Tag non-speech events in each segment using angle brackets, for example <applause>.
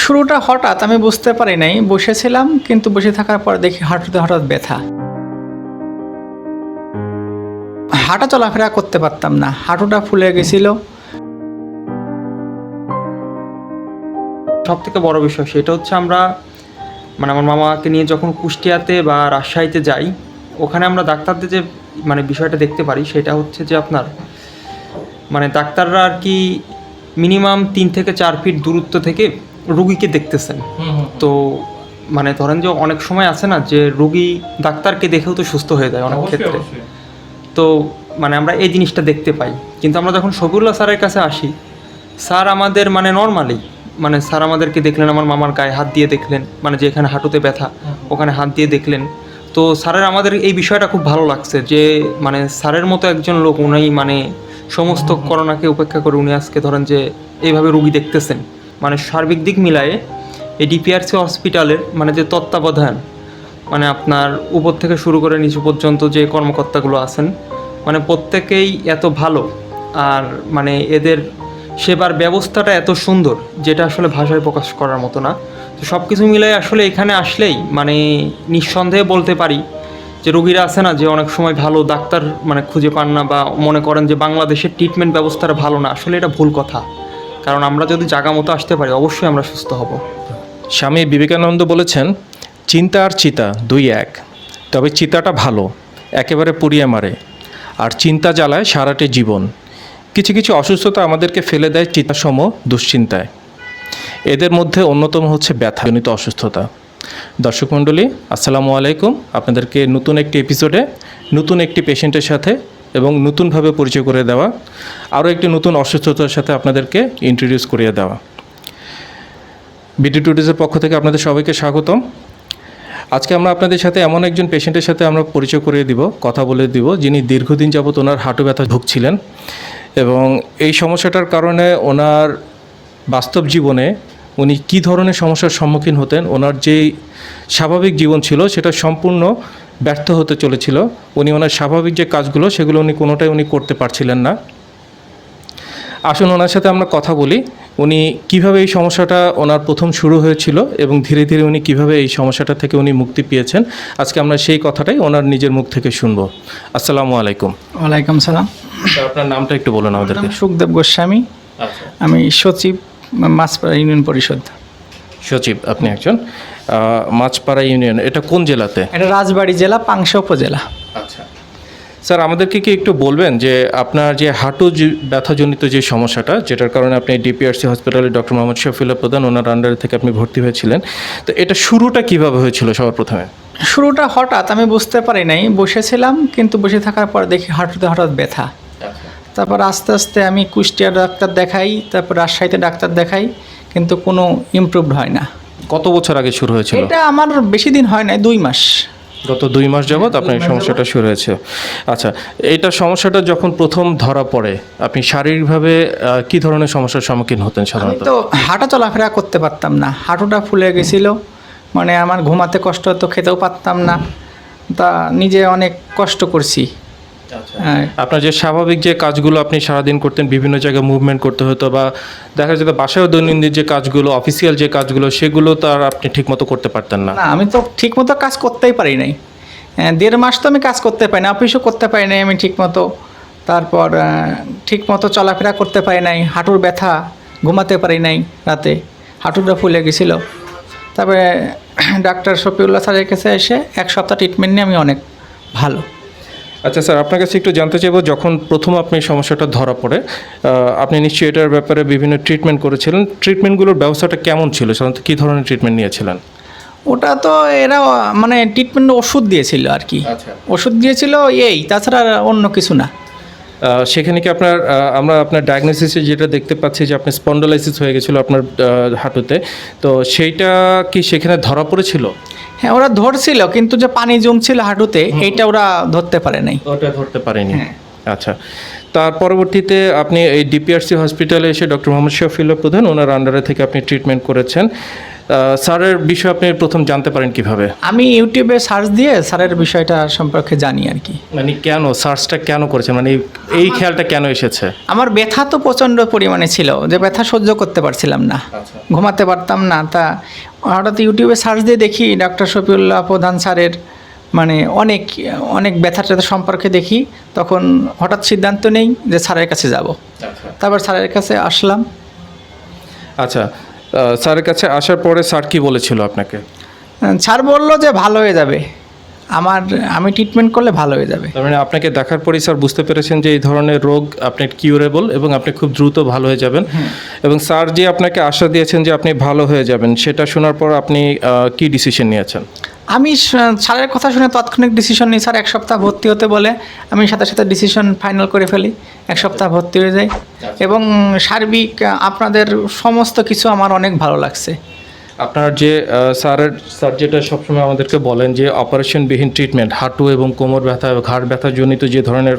শুরুটা হঠাৎ, আমি বুঝতে পারি নাই, বসেছিলাম, কিন্তু বসে থাকার পর দেখি হাঁটুতে হঠাৎ ব্যথা। হাঁটা চলাফেরা করতে পারতাম না, হাঁটুটা ফুলে গেছিল। সব থেকে বড় বিষয় সেটা হচ্ছে আমরা মানে আমার মামাকে নিয়ে যখন কুষ্টিয়াতে বা রাজশাহীতে যাই, ওখানে আমরা ডাক্তারদের যে মানে বিষয়টা দেখতে পারি, সেটা হচ্ছে যে আপনার মানে ডাক্তাররা আর কি মিনিমাম তিন থেকে চার ফিট দূরত্ব থেকে রুগীকে দেখতেছেন। তো মানে ধরেন যে অনেক সময় আছে না যে রুগী ডাক্তারকে দেখেও তো সুস্থ হয়ে যায় অনেক ক্ষেত্রে। তো মানে আমরা এই জিনিসটা দেখতে পাই। কিন্তু আমরা যখন শফিউল্লাহ স্যারের কাছে আসি স্যার আমাদের মানে নর্মালি মানে স্যার আমাদেরকে দেখলেন আমার মামার গায়ে হাত দিয়ে দেখলেন মানে যে এখানে হাঁটুতে ব্যথা ওখানে হাত দিয়ে দেখলেন। তো স্যারের আমাদের এই বিষয়টা খুব ভালো লাগছে যে মানে স্যারের মতো একজন লোক উনি মানে সমস্ত করোনাকে উপেক্ষা করে উনি আজকে ধরেন যে এইভাবে রুগী দেখতেছেন। মানে সার্বিক দিক মিলায়ে এই ডিপিআরসি হসপিটালের মানে যে তত্ত্বাবধান মানে আপনার উপর থেকে শুরু করে নিচু পর্যন্ত যে কর্মকর্তাগুলো আছেন মানে প্রত্যেকেই এত ভালো আর মানে এদের সেবার ব্যবস্থাটা এত সুন্দর যেটা আসলে ভাষায় প্রকাশ করার মতো না। তো সব কিছু মিলাই আসলে এখানে আসলেই মানে নিঃসন্দেহে বলতে পারি যে রোগীরা আছে না যে অনেক সময় ভালো ডাক্তার মানে খুঁজে পান না বা মনে করেন যে বাংলাদেশের ট্রিটমেন্ট ব্যবস্থাটা ভালো না, আসলে এটা ভুল কথা। কারণ আমরা যদি জায়গা মতো আসতে পারি, অবশ্যই আমরা সুস্থ হব। স্বামী বিবেকানন্দ বলেছেন, চিন্তা আর চিতা দুই এক। তবে চিতাটা ভালো, একেবারে পুড়িয়ে মারে। আর চিন্তা জ্বালায় সারাটে জীবন। কিছু কিছু অসুস্থতা আমাদেরকে ফেলে দেয় চিতাসম দুশ্চিন্তায়। এদের মধ্যে অন্যতম হচ্ছে ব্যথাজনিত অসুস্থতা। দর্শক মণ্ডলী, আসসালামু আলাইকুম। আপনাদেরকে নতুন একটি এপিসোডে নতুন একটি পেশেন্টের সাথে এবং নতুনভাবে পরিচয় করে দেওয়া, আরও একটি নতুন অসুস্থতার সাথে আপনাদেরকে ইন্ট্রোডিউস করিয়ে দেওয়া। বিডি টুডেজের পক্ষ থেকে আপনাদের সবাইকে স্বাগতম। আজকে আমরা আপনাদের সাথে এমন একজন পেশেন্টের সাথে আমরা পরিচয় করিয়ে দিব, কথা বলে দিব, যিনি দীর্ঘদিন যাবত ওনার হাঁটু ব্যথা ভুগছিলেন এবং এই সমস্যাটার কারণে ওনার বাস্তব জীবনে উনি কী ধরনের সমস্যার সম্মুখীন হতেন, ওনার যেই স্বাভাবিক জীবন ছিল সেটা সম্পূর্ণ ব্যর্থ হতে চলেছিল। উনি ওনার স্বাভাবিক যে কাজগুলো সেগুলো উনি কোনোটাই উনি করতে পারছিলেন না। আসুন ওনার সাথে আমরা কথা বলি। উনি কীভাবে এই সমস্যাটা ওনার প্রথম শুরু হয়েছিল এবং ধীরে ধীরে উনি কীভাবে এই সমস্যাটা থেকে উনি মুক্তি পেয়েছেন আজকে আমরা সেই কথাটাই ওনার নিজের মুখ থেকে শুনব। আসসালামু আলাইকুম। ওয়ালাইকুম সালাম। আপনার নামটা একটু বলুন আমাদেরকে। সুখদেব গোস্বামী। আচ্ছা। আমি সচিব মাছপাড়া ইউনিয়ন পরিষদ। সচিব আপনি একজন। মাছপাড়া ইউনিয়ন এটা কোন জেলাতে? এটা রাজবাড়ী জেলা পাংশা উপজেলা। আচ্ছা। স্যার আমাদেরকে কি একটু বলবেন যে আপনার যে হাঁটু ব্যথাজনিত যে সমস্যাটা যেটার কারণে আপনি ডিপিআরসি হসপিটালে ডক্টর মোহাম্মদ শফিউল্লাহ প্রধান ওনার আন্ডারে থেকে আপনি ভর্তি হয়েছিলেন। তো এটা শুরুটা কীভাবে হয়েছিল সবার প্রথমে? শুরুটা হঠাৎ আমি বুঝতে পারি নাই। বসেছিলাম কিন্তু বসে থাকার পর দেখি হাঁটুতে হঠাৎ ব্যথা। তারপর আস্তে আস্তে আমি কুষ্টিয়া ডাক্তার দেখাই তারপর রাজশাহীতে ডাক্তার দেখাই। কিন্তু কোনো ইমপ্রুভড হয় না। কত বছর আগে শুরু হয়েছিল? এটা আমার বেশি দিন হয় না দুই মাস। গত দুই মাস যাবত আপনার এই সমস্যাটা শুরু হয়েছে। আচ্ছা এইটা সমস্যাটা যখন প্রথম ধরা পড়ে আপনি শারীরিকভাবে কি ধরনের সমস্যার সম্মুখীন হতেন সাধারণত? তো হাঁটা চলাফেরা করতে পারতাম না। হাঁটুটা ফুলে গেছিল। মানে আমার ঘুমাতে কষ্ট হতো খেতেও পারতাম না। তা নিজে অনেক কষ্ট করছি। আপনার যে স্বাভাবিক যে কাজগুলো আপনি সারাদিন করতেন বিভিন্ন জায়গায় মুভমেন্ট করতে হতো বা দেখা যেত বাসায় দৈনন্দিন যে কাজগুলো অফিসিয়াল যে কাজগুলো সেগুলো তো আর আপনি ঠিকমতো করতে পারতেন না। না আমি তো ঠিক মতো কাজ করতেই পারি নাই। হ্যাঁ, দেড় মাস তো আমি কাজ করতে পারি না অফিসও করতে পারি নাই আমি ঠিক মতো তারপর ঠিক মতো চলাফেরা করতে পারি নাই হাঁটুর ব্যথা ঘুমাতে পারি নাই রাতে হাঁটুটা ফুলে গেছিল। তারপরে ডাক্তার শফিউল্লাহ স্যারের কাছে এসে এক সপ্তাহ ট্রিটমেন্ট নিয়ে আমি অনেক ভালো। আচ্ছা স্যার আপনার কাছে একটু জানতে চাইব যখন প্রথম আপনি সমস্যাটা ধরা পড়ে আপনি নিশ্চয়ই এটার ব্যাপারে বিভিন্ন ট্রিটমেন্ট করেছিলেন। ট্রিটমেন্টগুলোর ব্যবস্থাটা কেমন ছিল? সাধারণত কী ধরনের ট্রিটমেন্ট নিয়েছিলেন? ওটা তো এরা মানে ট্রিটমেন্ট ওষুধ দিয়েছিল আর কি। আচ্ছা। ওষুধ দিয়েছিল এই তাছাড়া অন্য কিছু না। সেখানে কি আপনার আমরা আপনার ডায়াগনোসিসে যেটা দেখতে পাচ্ছি যে আপনার স্পন্ডোলাইসিস হয়ে গেছিল আপনার হাঁটুতে। তো সেইটা কি সেখানে ধরা পড়েছিল? হ্যাঁ ওরা ধরছিল কিন্তু যে পানি জমছিল হাঁটুতে এইটা ওরা ধরতে পারে নাই। ওটা ধরতে পারেনি। হ্যাঁ। আচ্ছা। তার পরবর্তীতে আপনি এই ডিপিআরসি হসপিটালে এসে ডক্টর মোহাম্মদ শফিউল্লাহ প্রধান ওনার আন্ডারে থেকে আপনি ট্রিটমেন্ট করেছেন। স্যারের বিষয়ে আপনি প্রথম জানতে পারেন কীভাবে? আমি ইউটিউবে সার্চ দিয়ে স্যারের বিষয়টা সম্পর্কে জানি আর কি। মানে কেন সার্চটা কেন করেছেন? মানে এই- এই খেয়ালটা কেন এসেছে? আমার ব্যথা তো প্রচণ্ড পরিমাণে ছিল যে ব্যথা সহ্য করতে পারছিলাম না। ঘুমাতে পারতাম না তা হঠাৎ ইউটিউবে সার্চ দিয়ে দেখি ডক্টর শফিউল্লাহ প্রধান স্যারের মানে অনেক অনেক ব্যথা ট্যাথা সম্পর্কে দেখি তখন হঠাৎ সিদ্ধান্ত নেই যে স্যারের কাছে যাব। তারপর স্যারের কাছে আসলাম। আচ্ছা স্যারের কাছে আসার পরে স্যার কি বলেছিল আপনাকে? স্যার বলল যে ভালো হয়ে যাবে। আমার আমি ট্রিটমেন্ট করলে ভালো হয়ে যাবে। তার মানে আপনাকে দেখার পরেই স্যার বুঝতে পেরেছেন যে এই ধরনের রোগ আপনি কিউরেবল এবং আপনি খুব দ্রুত ভালো হয়ে যাবেন। এবং স্যার যে আপনাকে আশা দিয়েছেন যে আপনি ভালো হয়ে যাবেন সেটা শোনার পর আপনি কি ডিসিশন নিয়েছেন? আমি স্যারের কথা শুনে তাৎক্ষণিক ডিসিশন নিই। স্যার এক সপ্তাহ ভর্তি হতে বলে আমি সাথে সাথে ডিসিশন ফাইনাল করে ফেলি। এক সপ্তাহ ভর্তি হয়ে যাই এবং সার্বিক আপনাদের সমস্ত কিছু আমার অনেক ভালো লাগছে। আপনার যে স্যারের স্যার যেটা সবসময় আমাদেরকে বলেন যে অপারেশনবিহীন ট্রিটমেন্ট হাঁটু এবং কোমর ব্যথা, ঘাড় ব্যথাজনিত যে ধরনের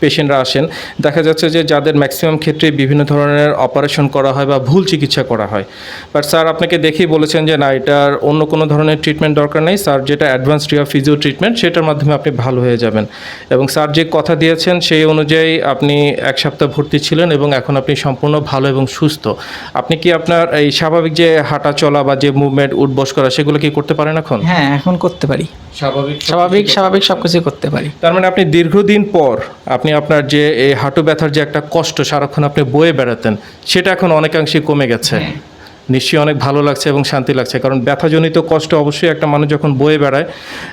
পেশেন্টরা আসেন, দেখা যাচ্ছে যে যাদের ম্যাক্সিমাম ক্ষেত্রে বিভিন্ন ধরনের অপারেশন করা হয় বা ভুল চিকিৎসা করা হয়। বাট স্যার, আপনাকে দেখেই বলেছেন যে, না, এটার অন্য কোনো ধরনের ট্রিটমেন্ট দরকার নেই। স্যার, যেটা অ্যাডভান্স রিয়া ফিজিও ট্রিটমেন্ট সেটার মাধ্যমে আপনি ভালো হয়ে যাবেন। এবং স্যার যে কথা দিয়েছেন, সেই অনুযায়ী আপনি এক সপ্তাহ ভর্তি ছিলেন এবং এখন আপনি সম্পূর্ণ ভালো এবং সুস্থ। আপনি কি আপনার এই স্বাভাবিক যে হাঁটা চলা বা যে মুভমেন্ট উঠবস করা সেগুলো কি করতে পারেন এখন? হ্যাঁ এখন করতে পারি। স্বাভাবিক স্বাভাবিক স্বাভাবিক সব কিছুই করতে পারি। তার মানে আপনি দীর্ঘদিন পর আপনি আপনার যে এই হাঁটু ব্যথার যে একটা কষ্ট সারাক্ষণ আপনি বয়ে বেড়াতেন সেটা এখন অনেকাংশে কমে গেছে। নিশ্চয়ই অনেক ভালো লাগছে এবং শান্তি লাগছে কারণ ব্যথাজনিত কষ্ট অবশ্যই একটা মানুষ যখন বয়ে বেড়ায়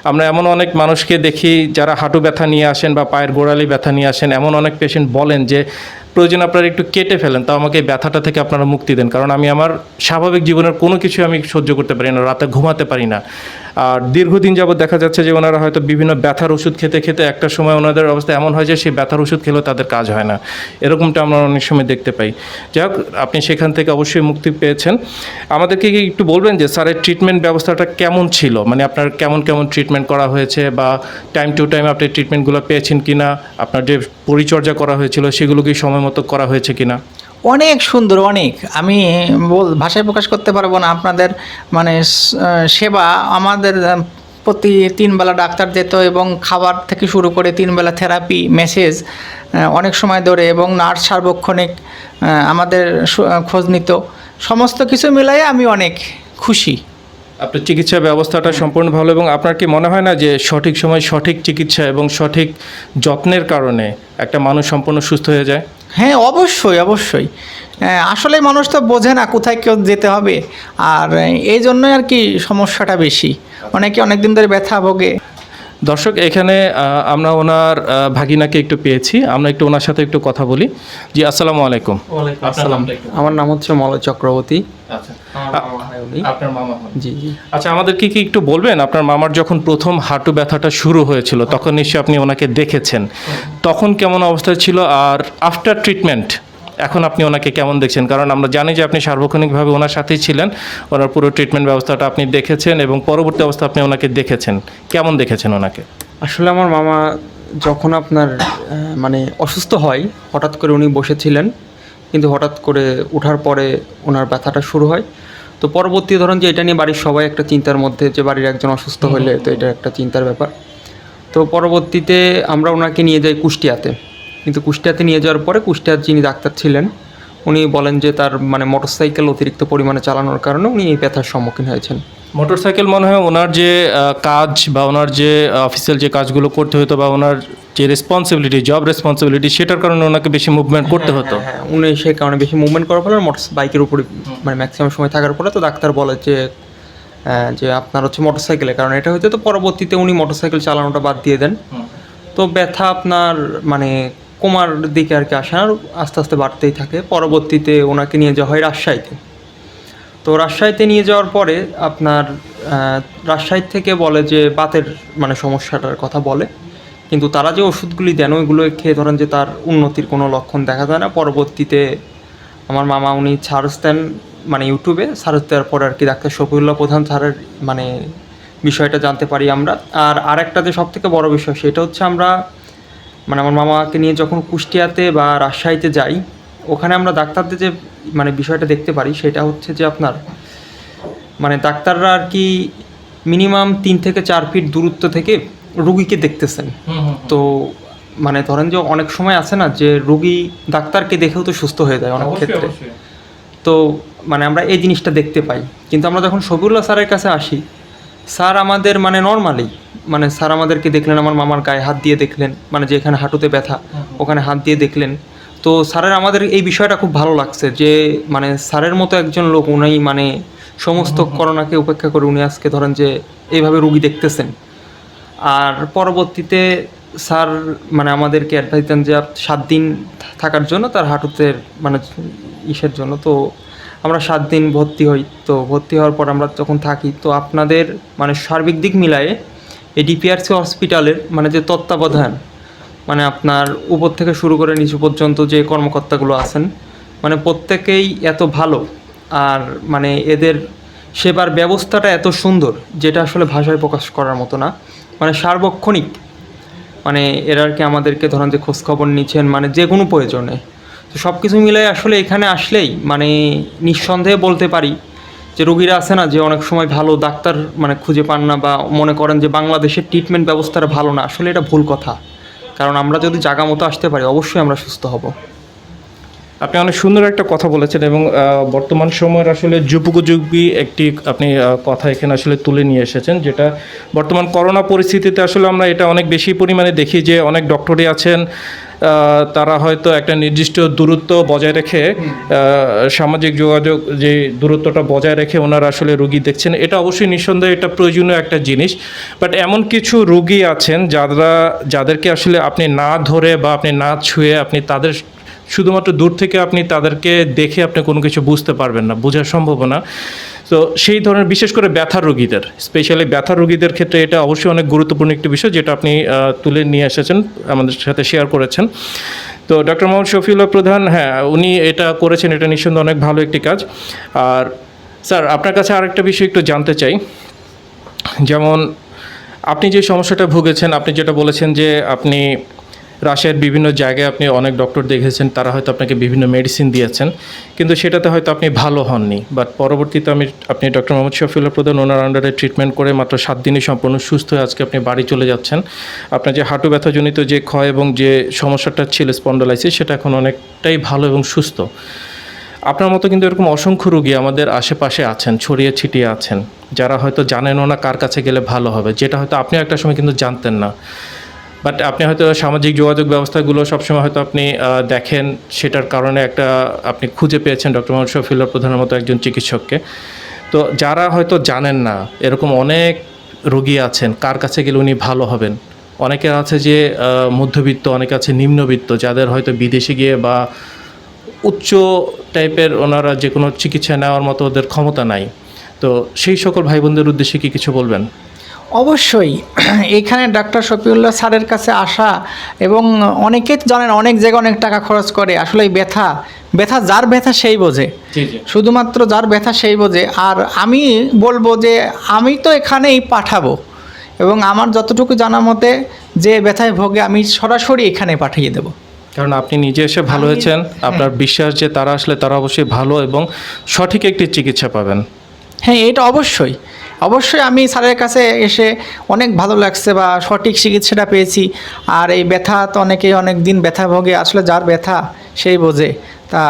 আমরা এমন অনেক মানুষকে দেখি যারা হাঁটু ব্যথা নিয়ে আসেন বা পায়ের গোড়ালি ব্যথা নিয়ে আসেন এমন অনেক পেশেন্ট বলেন যে প্রয়োজন আপনারা একটু কেটে ফেলেন, তাও আমাকে ব্যথাটা থেকে আপনারা মুক্তি দেন। কারণ আমি আমার স্বাভাবিক জীবনের কোনো কিছু আমি সহ্য করতে পারি না, রাতে ঘুমাতে পারি না। আর দীর্ঘদিন যাবৎ দেখা যাচ্ছে যে ওনারা হয়তো বিভিন্ন ব্যথার ওষুধ খেতে খেতে একটা সময় ওনাদের অবস্থা এমন হয় যে সেই ব্যথার ওষুধ খেলেও তাদের কাজ হয় না। এরকমটা আমরা অনেক সময় দেখতে পাই। যাই হোক, আপনি সেখান থেকে অবশ্যই মুক্তি পেয়েছেন। আমাদেরকে কি একটু বলবেন যে স্যারের ট্রিটমেন্ট ব্যবস্থাটা কেমন ছিল? মানে আপনার কেমন কেমন ট্রিটমেন্ট করা হয়েছে বা টাইম টু টাইম আপনি ট্রিটমেন্টগুলো পেয়েছেন কি না আপনার যে পরিচর্যা করা হয়েছিল সেগুলো কি সময় মতো করা হয়েছে কি না অনেক সুন্দর অনেক। আমি বল ভাষায় প্রকাশ করতে পারব না। আপনাদের মানে সেবা আমাদের প্রতি তিনবেলা ডাক্তার যেত এবং খাবার থেকে শুরু করে তিনবেলা থেরাপি মেসেজ অনেক সময় ধরে এবং নার্স সার্বক্ষণিক আমাদের খোঁজ নিত। সমস্ত কিছু মিলাই আমি অনেক খুশি। আপনার চিকিৎসা ব্যবস্থাটা সম্পূর্ণ ভালো এবং আপনার কি মনে হয় না যে সঠিক সময় সঠিক চিকিৎসা এবং সঠিক যত্নের কারণে একটা মানুষ সম্পূর্ণ সুস্থ হয়ে যায়? হ্যাঁ অবশ্যই অবশ্যই। হ্যাঁ, আসলে মানুষ তো বোঝে না কোথায় কেউ যেতে হবে। আর এই জন্যই আর কি সমস্যাটা বেশি। অনেকে অনেক দিন ধরে ব্যথা ভোগে। দর্শক এখানে আমরা ওনার ভাগিনাকে একটু পেয়েছি। আমরা একটু ওনার সাথে একটু কথা বলি। জি আসসালামু আলাইকুম। আসসালাম। আমার নাম হচ্ছে মলয় চক্রবর্তী। আচ্ছা উনি। আপনার জি জি। আচ্ছা আমাদেরকে কি একটু বলবেন? আপনার মামার যখন প্রথম হাঁটু ব্যথাটা শুরু হয়েছিল তখন নিশ্চয়ই আপনি ওনাকে দেখেছেন। তখন কেমন অবস্থায় ছিল? আর আফটার ট্রিটমেন্ট এখন আপনি ওনাকে কেমন দেখছেন? কারণ আমরা জানি যে আপনি সার্বক্ষণিকভাবে ওনার সাথেই ছিলেন ওনার পুরো ট্রিটমেন্ট ব্যবস্থাটা আপনি দেখেছেন এবং পরবর্তী অবস্থা আপনি ওনাকে দেখেছেন। কেমন দেখেছেন ওনাকে? আসলে আমার মামা যখন আপনার মানে অসুস্থ হয় হঠাৎ করে উনি বসেছিলেন কিন্তু হঠাৎ করে ওঠার পরে ওনার ব্যথাটা শুরু হয়। তো পরবর্তী ধরুন যে এটা নিয়ে বাড়ির সবাই একটা চিন্তার মধ্যে যে বাড়ির একজন অসুস্থ হলে তো এটা একটা চিন্তার ব্যাপার। তো পরবর্তীতে আমরা ওনাকে নিয়ে যাই কুষ্টিয়াতে। কিন্তু কুষ্টিয়াতে নিয়ে যাওয়ার পরে কুষ্টিয়ার যিনি ডাক্তার ছিলেন উনি বলেন যে তার মানে মোটরসাইকেল অতিরিক্ত পরিমাণে চালানোর কারণে উনি এই ব্যথার সম্মুখীন হয়েছেন। মোটরসাইকেল মনে হয় ওনার যে কাজ বা ওনার যে অফিসিয়াল যে কাজগুলো করতে হতো বা ওনার যে রেসপন্সিবিলিটি জব রেসপন্সিবিলিটি সেটার কারণে ওনাকে বেশি মুভমেন্ট করতে হতো। হ্যাঁ উনি সেই কারণে বেশি মুভমেন্ট করার ফলে মোটর বাইকের উপরে মানে ম্যাক্সিমাম সময় থাকার ফলে তো ডাক্তার বলে যে যে আপনার হচ্ছে মোটরসাইকেলের কারণ এটা হচ্ছে তো পরবর্তীতে উনি মোটরসাইকেল চালানোটা বাদ দিয়ে দেন। তো ব্যথা আপনার মানে কোমার দিকে আর কি আসে আর আস্তে আস্তে বাড়তেই থাকে। পরবর্তীতে ওনাকে নিয়ে যাওয়া হয় রাজশাহীতে। তো রাজশাহীতে নিয়ে যাওয়ার পরে আপনার রাজশাহী থেকে বলে যে বাতের মানে সমস্যাটার কথা বলে। কিন্তু তারা যে ওষুধগুলি দেন, ওইগুলো খেয়ে ধরেন যে তার উন্নতির কোনো লক্ষণ দেখা যায় না। পরবর্তীতে আমার মামা উনি সার্চ দেন মানে ইউটিউবে। সার্চ দেওয়ার পরে আর কি ডাক্তার শফিউল্লাহ প্রধান স্যারের মানে বিষয়টা জানতে পারি আমরা। আর আরেকটা যে সব থেকে বড় বিষয়, সেটা হচ্ছে আমরা মানে আমার মামাকে নিয়ে যখন কুষ্টিয়াতে বা রাজশাহীতে যাই ওখানে আমরা ডাক্তারদের যে মানে বিষয়টা দেখতে পারি সেটা হচ্ছে যে আপনার মানে ডাক্তাররা আর কি মিনিমাম তিন থেকে চার ফিট দূরত্ব থেকে রুগীকে দেখতেছেন। তো মানে ধরেন যে অনেক সময় আছে না যে রুগী ডাক্তারকে দেখেও তো সুস্থ হয়ে যায় অনেক ক্ষেত্রে। তো মানে আমরা এই জিনিসটা দেখতে পাই। কিন্তু আমরা যখন শফিউল্লাহ স্যারের কাছে আসি স্যার আমাদের মানে নর্মালি মানে স্যার আমাদেরকে দেখলেন আমার মামার গায়ে হাত দিয়ে দেখলেন মানে যে এখানে হাঁটুতে ব্যথা ওখানে হাত দিয়ে দেখলেন। তো স্যারের আমাদের এই বিষয়টা খুব ভালো লাগছে যে মানে স্যারের মতো একজন লোক উনি মানে সমস্ত করোনাকে উপেক্ষা করে উনি আজকে ধরেন যে এইভাবে রুগী দেখতেছেন। আর পরবর্তীতে স্যার মানে আমাদেরকে অ্যাডভাইস দেন যে সাত দিন থাকার জন্য তার হাঁটুতে মানে ইসের জন্য। তো আমরা সাত দিন ভর্তি হই, তো ভর্তি হওয়ার পর আমরা যখন থাকি, তো আপনাদের মানে সার্বিক দিক মিলায়ে এই ডিপিআরসি হসপিটালের মানে যে তত্ত্বাবধান মানে আপনার উপর থেকে শুরু করে নিচু পর্যন্ত যে কর্মকর্তাগুলো আছেন মানে প্রত্যেকেই এত ভালো আর মানে এদের সেবার ব্যবস্থাটা এত সুন্দর, যেটা আসলে ভাষায় প্রকাশ করার মতো না। মানে সার্বক্ষণিক মানে এরা আর কি আমাদেরকে ধরেন যে খোঁজখবর নিচ্ছেন মানে যে কোনো প্রয়োজনে। তো সব কিছু মিলে আসলে এখানে আসলেই মানে নিঃসন্দেহে বলতে পারি যে রোগীরা আছে না যে অনেক সময় ভালো ডাক্তার মানে খুঁজে পান না বা মনে করেন যে বাংলাদেশের ট্রিটমেন্ট ব্যবস্থাটা ভালো না, আসলে এটা ভুল কথা। কারণ আমরা যদি জায়গা মতো আসতে পারি, অবশ্যই আমরা সুস্থ হব। আপনি অনেক সুন্দর একটা কথা বলেছেন এবং বর্তমান সময়ের আসলে যুগোপযোগী একটি, আপনি কথা এখানে আসলে তুলে নিয়ে এসেছেন যেটা বর্তমান করোনা পরিস্থিতিতে আসলে আমরা এটা অনেক বেশি পরিমাণে দেখি যে অনেক ডক্টরই আছেন তারা হয়তো একটা নির্দিষ্ট দূরত্ব বজায় রেখে সামাজিক যোগাযোগ যে দূরত্বটা বজায় রেখে ওনারা আসলে রুগী দেখছেন, এটা অবশ্যই নিঃসন্দেহে এটা প্রয়োজনীয় একটা জিনিস। বাট এমন কিছু রুগী আছেন যারা, যাদেরকে আসলে আপনি না ধরে বা আপনি না ছুঁয়ে আপনি তাদের শুধুমাত্র দূর থেকে আপনি তাদেরকে দেখে আপনি কোনো কিছু বুঝতে পারবেন না বোঝার সম্ভাবনা তো সেই ধরনের, বিশেষ করে ব্যথার রোগীদের, স্পেশালি ব্যথার রোগীদের ক্ষেত্রে এটা অবশ্যই অনেক গুরুত্বপূর্ণ একটি বিষয় যেটা আপনি তুলে নিয়ে এসেছেন, আমাদের সাথে শেয়ার করেছেন। তো ডক্টর মোহাম্মদ শফিউল্লাহ প্রধান হ্যাঁ উনি এটা করেছেন, এটা নিঃসন্দেহে অনেক ভালো একটি কাজ। আর স্যার, আপনার কাছে আরেকটা বিষয় একটু জানতে চাই। যেমন আপনি যে সমস্যাটা ভুগেছেন, আপনি যেটা বলেছেন যে আপনি রাশিয়ার বিভিন্ন জায়গায় আপনি অনেক ডক্টর দেখেছেন, তারা হয়তো আপনাকে বিভিন্ন মেডিসিন দিয়েছেন। কিন্তু সেটাতে হয়তো আপনি ভালো হননি। বাট পরবর্তীতে আমি, আপনি ডক্টর মোহাম্মদ শফিউল্লাহ প্রধান, ওনার আন্ডারে ট্রিটমেন্ট করে মাত্র সাত দিনই সম্পূর্ণ সুস্থ হয়ে আজকে আপনি বাড়ি চলে যাচ্ছেন। আপনার যে হাঁটু ব্যথাজনিত যে ক্ষয় এবং যে সমস্যাটা ছিল স্পন্ডোলাইসিস সেটা এখন অনেকটাই ভালো এবং সুস্থ। আপনার মতো কিন্তু এরকম অসংখ্য রুগী আমাদের আশেপাশে আছেন, ছড়িয়ে ছিটিয়ে আছেন। যারা হয়তো জানেনও না কার কাছে গেলে ভালো হবে। যেটা হয়তো আপনি একটা সময় কিন্তু জানতেন না। বাট আপনি হয়তো সামাজিক যোগাযোগ ব্যবস্থাগুলো সবসময় হয়তো আপনি দেখেন। সেটার কারণে একটা আপনি খুঁজে পেয়েছেন ডক্টর মোহাম্মদ শফিউল্লাহ প্রধানের মতো একজন চিকিৎসককে। তো যারা হয়তো জানেন না, এরকম অনেক রোগী আছেন, কার কাছে গেলে উনি ভালো হবেন? অনেকের আছে যে মধ্যবিত্ত, অনেকে আছে নিম্নবিত্ত, যাদের হয়তো বিদেশে গিয়ে বা উচ্চ টাইপের ওনারা যে কোনো চিকিৎসা নেওয়ার মতো ওদের ক্ষমতা নাই। তো সেই সকল ভাই বোনদের উদ্দেশ্যে কি কিছু বলবেন? অবশ্যই <clears throat> এখানে ডাক্তার শফিউল্লাহ স্যারের কাছে আসা এবং অনেকে জানেন অনেক জায়গায় অনেক টাকা খরচ করে। আসলে এই ব্যথা ব্যথা যার ব্যথা সেই বোঝে। জি জি। শুধুমাত্র যার ব্যথা সেই বোঝে। আর আমি বলব যে আমি তো এখানেই পাঠাবো এবং আমার যতটুকু জানা মতে যে ব্যথায় ভোগে আমি সরাসরি এখানে পাঠিয়ে দেবো। কারণ আপনি নিজে এসে ভালো হয়েছেন। আপনার বিশ্বাস যে তারা আসলে তারা অবশ্যই ভালো এবং সঠিক একটি চিকিৎসা পাবেন। হ্যাঁ এটা অবশ্যই। অবশ্যই আমি স্যারের কাছে এসে অনেক ভালো লাগছে বা সঠিক চিকিৎসাটা পেয়েছি। আর এই ব্যথা তো অনেকেই অনেক দিন ব্যথা ভোগে, আসলে যার ব্যথা সেই বোঝে। তা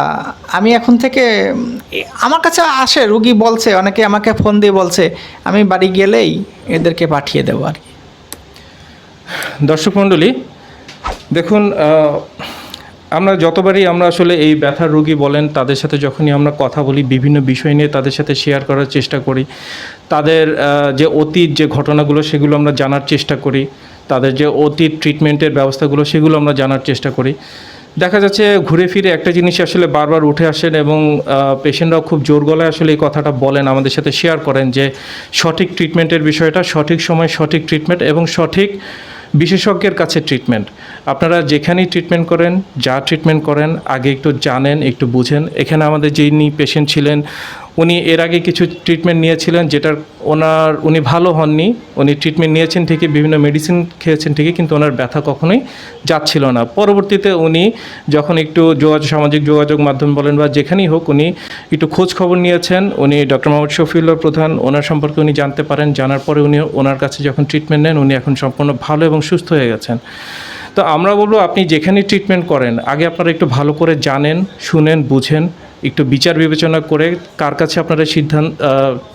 আমি এখন থেকে, আমার কাছে আসে, রুগী বলছে, অনেকে আমাকে ফোন দিয়ে বলছে, আমি বাড়ি গেলেই এদেরকে পাঠিয়ে দেবো আর কি। দর্শক মণ্ডলী, দেখুন আমরা যতবারই আমরা আসলে এই ব্যথার রোগী বলেন, তাদের সাথে যখনই আমরা কথা বলি, বিভিন্ন বিষয় নিয়ে তাদের সাথে শেয়ার করার চেষ্টা করি, তাদের যে অতীত যে ঘটনাগুলো সেগুলো আমরা জানার চেষ্টা করি, তাদের যে অতীত ট্রিটমেন্টের ব্যবস্থাগুলো সেগুলো আমরা জানার চেষ্টা করি। দেখা যাচ্ছে ঘুরে ফিরে একটা জিনিস আসলে বারবার উঠে আসেন এবং পেশেন্টরাও খুব জোর গলায় আসলে এই কথাটা বলেন, আমাদের সাথে শেয়ার করেন যে সঠিক ট্রিটমেন্টের বিষয়টা সঠিক সময় সঠিক ট্রিটমেন্ট এবং সঠিক বিশেষজ্ঞের কাছে ট্রিটমেন্ট আপনারা যেখানেই ট্রিটমেন্ট করেন, যা ট্রিটমেন্ট করেন, আগে একটু জানেন, একটু বুঝেন। এখানে আমাদের যিনি পেশেন্ট ছিলেন উনি এর আগে কিছু ট্রিটমেন্ট নিয়েছিলেন যেটার ওনার, উনি ভালো হননি। উনি ট্রিটমেন্ট নিয়েছেন ঠিকই, বিভিন্ন মেডিসিন খেয়েছেন ঠিকই, কিন্তু ওনার ব্যথা কখনোই যাচ্ছিল না। পরবর্তীতে উনি যখন একটু যোগাযোগ, সামাজিক যোগাযোগ মাধ্যম বলেন বা যেখানেই হোক, উনি একটু খোঁজ খবর নিয়েছেন। উনি ডক্টর মোহাম্মদ শফিউল্লাহ প্রধান, ওনার সম্পর্কে উনি জানতে পারেন। জানার পরে উনি ওনার কাছে যখন ট্রিটমেন্ট নেন, উনি এখন সম্পূর্ণ ভালো এবং সুস্থ হয়ে গেছেন। তো আমরা বলব, আপনি যেখানেই ট্রিটমেন্ট করেন, আগে আপনারা একটু ভালো করে জানেন, শুনেন, বুঝেন। একটু বিচার বিবেচনা করে কার কাছে আপনারা সিদ্ধান্ত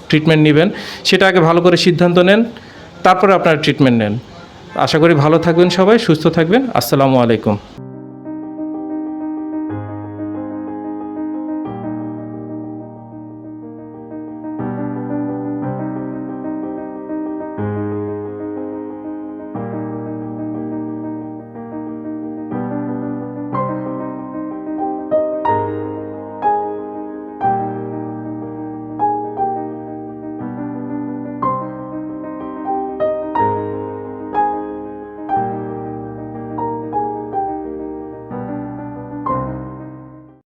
ট্রিটমেন্ট নেবেন, সেটা আগে ভালো করে সিদ্ধান্ত নেন, তারপরে আপনারা ট্রিটমেন্ট নেন। আশা করি ভালো থাকবেন সবাই, সুস্থ থাকবেন। আসসালামু আলাইকুম।